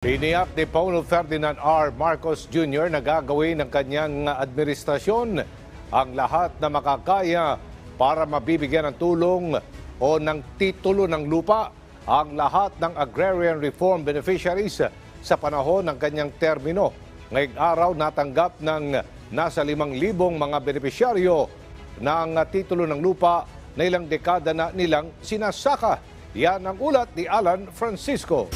Iniyak ni Paulo Ferdinand R. Marcos Jr. na gagawin ng kanyang administrasyon ang lahat na makakaya para mabibigyan ng tulong o ng titulo ng lupa ang lahat ng agrarian reform beneficiaries sa panahon ng kanyang termino. Ngayong araw natanggap ng nasa 5,000 mga benepisyaryo ng titulo ng lupa na ilang dekada na nilang sinasaka. Yan ang ulat ni Alan Francisco.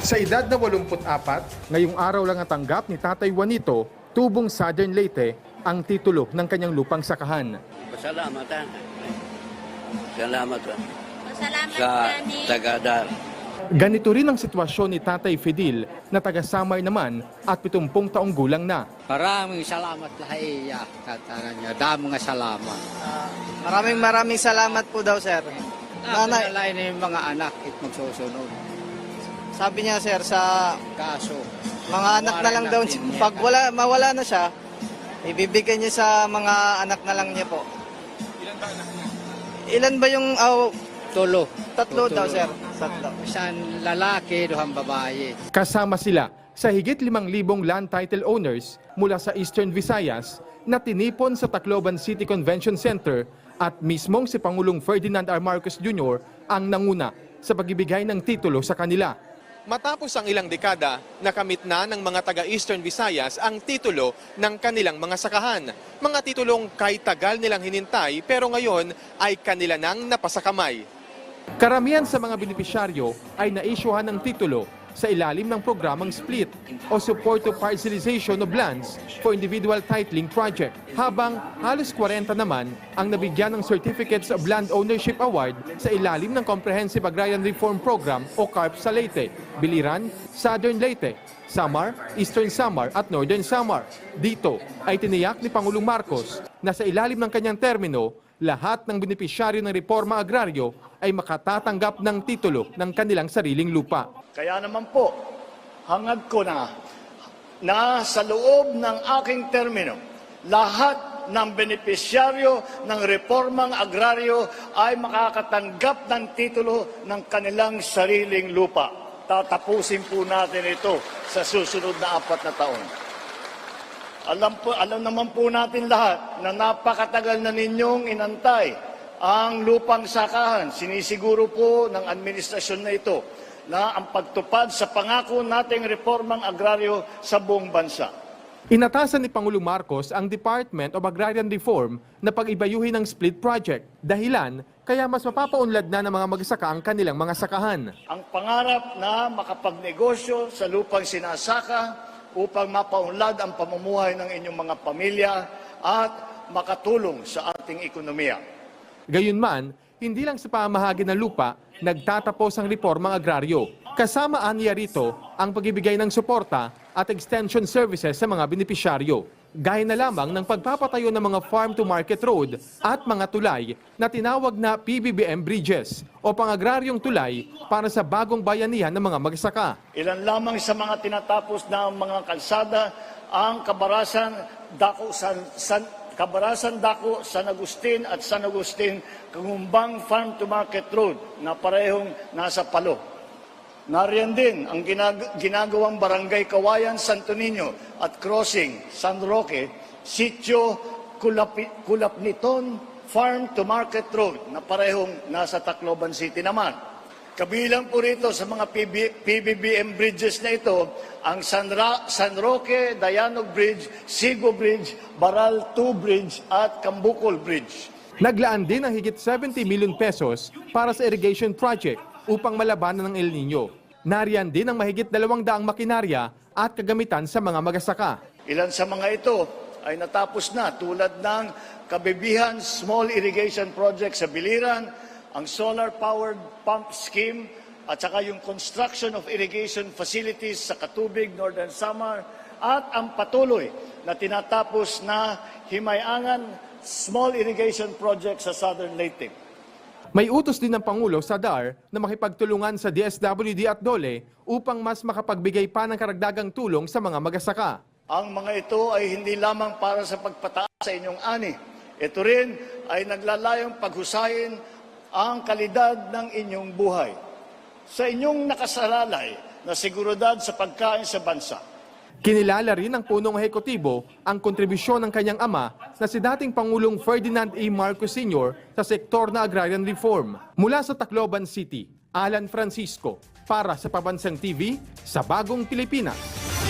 Sa edad na 84, ngayong araw lang natanggap ni Tatay Juanito, tubong Southern Leyte, ang titulo ng kanyang lupang sakahan. Salamat ha. Salamat ha. Salamat, Sa Gani. tagadar. Ganito rin ang sitwasyon ni Tatay Fidel na taga-Samar naman at 70 taong gulang na. Maraming salamat lahaya katanan niya. Damo nga salamat. Maraming maraming salamat po daw, sir. Nanay, Nanay na yung mga anak at magsusunod. Sabi niya, sir, sa Kaso, mga anak na lang daw, pag wala, mawala na siya, ibibigay niya sa mga anak na lang niya po. Ilan ba yung, oh, tulo. tatlo daw, sir. Tatlo. Isang lalaki, duhang babae. Kasama sila sa higit 5,000 land title owners mula sa Eastern Visayas na tinipon sa Tacloban City Convention Center at mismong si Pangulong Ferdinand R. Marcos Jr. ang nanguna sa pagbibigay ng titulo sa kanila. Matapos ang ilang dekada, nakamit na ng mga taga-Eastern Visayas ang titulo ng kanilang mga sakahan. Mga titulong kahit tagal nilang hinintay pero ngayon ay kanila nang napasakamay. Karamihan sa mga benepisyaryo ay naisyuhan ng titulo sa ilalim ng programang SPLIT o Support to Parcelization of Lands for Individual Titling Project. Habang halos 40 naman ang nabigyan ng Certificates of Land Ownership Award sa ilalim ng Comprehensive Agrarian Reform Program o CARP sa Leyte, Biliran, Southern Leyte, Samar, Eastern Samar at Northern Samar. Dito ay tiniyak ni Pangulong Marcos na sa ilalim ng kanyang termino, lahat ng benepisyaryo ng reforma agraryo ay makatatanggap ng titulo ng kanilang sariling lupa. Kaya naman po, hangad ko na na sa loob ng aking termino, lahat ng benepisyaryo ng reformang agraryo ay makakatanggap ng titulo ng kanilang sariling lupa. Tatapusin po natin ito sa susunod na apat na taon. Alam, po, alam naman po natin lahat na napakatagal na ninyong inantay ang lupang sakahan. Sinisiguro po ng administrasyon na ito na ang pagtupad sa pangako nating reformang agraryo sa buong bansa. Inatasan ni Pangulong Marcos ang Department of Agrarian Reform na pag-ibayuhin ng split project. Dahilan, kaya mas mapapaunlad na ng mga magsaka ang kanilang mga sakahan. Ang pangarap na makapagnegosyo sa lupang sinasaka upang mapaunlad ang pamumuhay ng inyong mga pamilya at makatulong sa ating ekonomiya. Gayunman, hindi lang sa pamahagi ng lupa, nagtatapos ang reformang agraryo. Kasama aniya rito ang pagibigay ng suporta at extension services sa mga benepisyaryo. Gaya na lamang ng pagpapatayo ng mga farm-to-market road at mga tulay na tinawag na PBBM bridges o pangagraryong tulay para sa bagong bayanihan ng mga magsaka. Ilan lamang sa mga tinatapos na mga kalsada ang Kabarasan Dako San, San Kabarasan Dako San Agustin at San Agustin Kangumbang Farm to Market Road na parehong nasa Palo. Nariyan din ang ginag- ginagawang Barangay Kawayan Santo Niño at Crossing San Roque, Sitio Kulapi- Kulapniton Farm to Market Road na parehong nasa Tacloban City naman. Kabilang po rito sa mga PB, PBBM bridges na ito, ang San, Ra, San Roque, Dayanog Bridge, Sigo Bridge, Baral 2 Bridge at Cambukol Bridge. Naglaan din ng higit 70 million pesos para sa irrigation project upang malabanan ng El Nino. Nariyan din ang mahigit 200 makinarya at kagamitan sa mga magasaka. Ilan sa mga ito ay natapos na tulad ng Kabibihan Small Irrigation Project sa Biliran, ang Solar Powered Pump Scheme, at saka yung construction of irrigation facilities sa Katubig, Northern Samar, at ang patuloy na tinatapos na Himayangan Small Irrigation Project sa Southern Leyte. May utos din ng Pangulo sa DAR na makipagtulungan sa DSWD at DOLE upang mas makapagbigay pa ng karagdagang tulong sa mga magasaka. Ang mga ito ay hindi lamang para sa pagpataas sa inyong ani. Ito rin ay naglalayong paghusayin ang kalidad ng inyong buhay. Sa inyong nakasalalay na seguridad sa pagkain sa bansa. Kinilala rin ng punong ehekutibo ang kontribusyon ng kanyang ama na si dating Pangulong Ferdinand A. Marcos Sr. sa sektor na agrarian reform. Mula sa Tacloban City, Alan Francisco para sa Pabansang TV sa Bagong Pilipinas.